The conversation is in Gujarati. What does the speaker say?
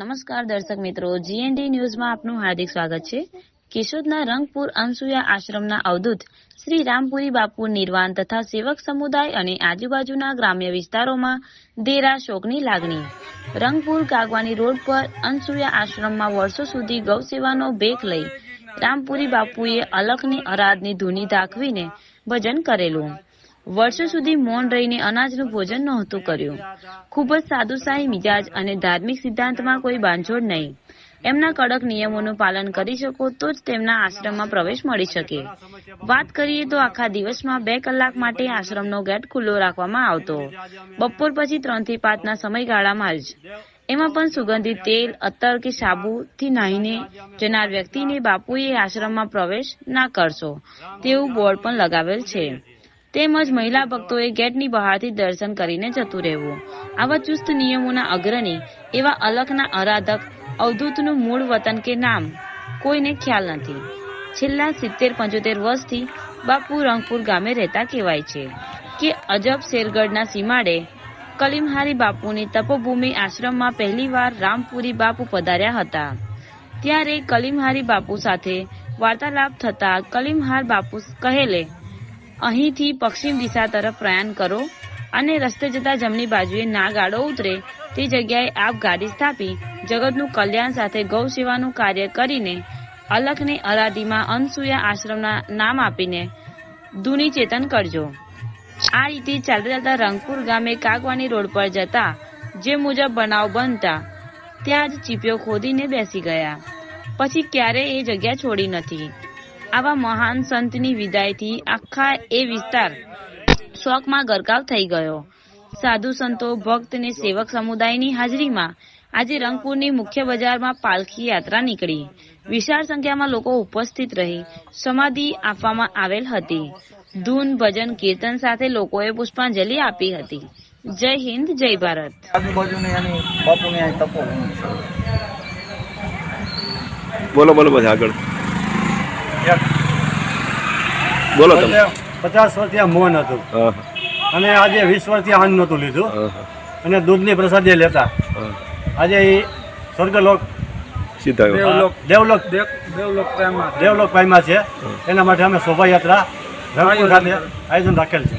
નમસ્કાર દર્શક મિત્રો જીએનડી ન્યૂઝમાં આપનું હાર્દિક સ્વાગત છે. કેશોદના રંગપુર અનસુયા આશ્રમના અવધૂત શ્રી રામપુરી બાપુ નિર્વાણ તથા સેવક સમુદાય અને આજુબાજુના ગ્રામ્ય વિસ્તારોમાં દેરા શોકની લાગણી. રંગપુર કાગવાની રોડ પર અનસુયા આશ્રમમાં વર્ષો સુધી ગૌસેવાનો ભેખ લઈ રામપુરી બાપુએ અલખની, અરાધની ધૂની દાખવીને ભજન કરેલું. વર્ષો સુધી મૌન રહીને અનાજનું ભોજન નહોતું કર્યું. ખૂબ જ સાદુશાહી મિજાજ અને ધાર્મિક સિદ્ધાંતમાં કોઈ બાંધછોડ નહીં. એમના કડક નિયમોનું પાલન કરી શકો તો જ તેમના આશ્રમમાં પ્રવેશ મળી શકે. વાત કરીએ તો આખા દિવસમાં બે કલાક માટે આશ્રમનો ગેટ ખુલ્લો રાખવામાં આવતો. બપોર પછી ત્રણથી પાંચના સમયગાળામાં જ. એમાં પણ સુગંધિત તેલ અત્તર કે સાબુથી નાહીને જનાર વ્યક્તિને બાપુએ આશ્રમમાં પ્રવેશ ના કરશો. તેવું બોર્ડ પણ લગાવેલ છે. તેમજ મહિલા ભક્તોએ ગેટની બહારથી દર્શન કરીને જતું રહેવું. આવા ચુસ્ત નિયમોના અગ્રણી એવા અલખના આરાધક અવધૂતનું મૂળ વતન કે નામ કોઈને ખ્યાલ નથી. છેલ્લા સિત્તેર પંચોતેર વર્ષથી બાપુ રંગપુર ગામે રહેતા કહેવાય છે કે અજબ શેરગઢના સીમાડે કલીમહારી બાપુની તપોભૂમિ આશ્રમમાં પહેલીવાર રામપુરી બાપુ પધાર્યા હતા. ત્યારે કલીમહારી બાપુ સાથે વાર્તાલાપ થતા કલીમહાર બાપુ કહેલે અહીંથી પશ્ચિમ દિશા તરફ પ્રયાણ કરો અને રસ્તે જતા જમણી બાજુએ ના ગાડો ઉતરે તે જગ્યાએ આપ ગાડી સ્થાપી, જગતનું કલ્યાણ સાથે ગૌ સેવાનું કાર્ય કરીને અલખને અરાધીમાં અનસુયા આશ્રમના નામ આપીને દુની ચેતન કરજો. આ રીતે ચાલતા ચાલતા રંગપુર ગામે કાગવાની રોડ પર જતા, જે મુજબ બનાવ બનતા, ત્યાં જ ચીપિયો ખોદીને બેસી ગયા. પછી ક્યારેય એ જગ્યા છોડી નથી. આવા મહાન સંતની વિદાયથી આખા એ વિસ્તાર શોકમાં ગરકાવ થઈ ગયો. સાધુ સંતો ભક્ત અને સેવક સમુદાયની હાજરીમાં આજે રંગપુરની મુખ્ય બજારમાં પાલખી યાત્રા નીકળી. વિશાળ સંખ્યામાં લોકો ઉપસ્થિત રહી સમાધિ આપવામાં આવેલ હતી. ધૂન ભજન કીર્તન સાથે લોકોએ પુષ્પાંજલિ આપી હતી. જય હિન્દ જય ભારત. બોલો બોલો આગળ. બોલો તમે. પચાસ વર્ષથી આ મૌન હતું. અને આજે વીસ વર્ષથી આન નહોતું લીધું. અને દૂધની પ્રસાદી લેતા. આજે એ સ્વર્ગલોક સીધા દેવલોક. દેવલોક દેવલોક પામ્યા છે. એના માટે અમે શોભાયાત્રા આયોજન રાખેલ છે.